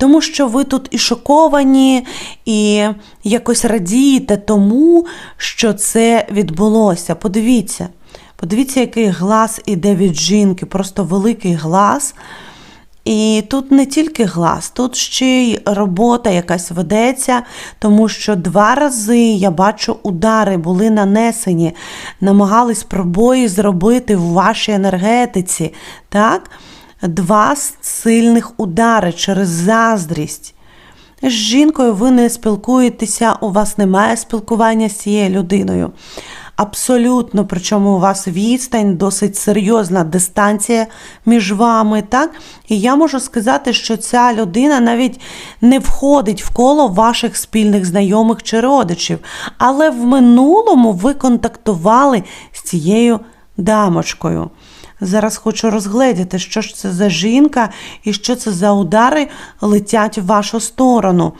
тому що ви тут і шоковані, і якось радієте тому, що це відбулося. Подивіться, подивіться, який глас іде від жінки, просто великий глас. І тут не тільки глас, тут ще й робота якась ведеться, тому що два рази я бачу удари були нанесені, намагались пробої зробити в вашій енергетиці. Так? Два сильних удари через заздрість. З жінкою ви не спілкуєтеся, у вас немає спілкування з цією людиною. Абсолютно, причому у вас відстань, досить серйозна дистанція між вами, так? І я можу сказати, що ця людина навіть не входить в коло ваших спільних знайомих чи родичів. Але в минулому ви контактували з цією дамочкою. Зараз хочу розгледіти, що ж це за жінка і що це за удари летять в вашу сторону.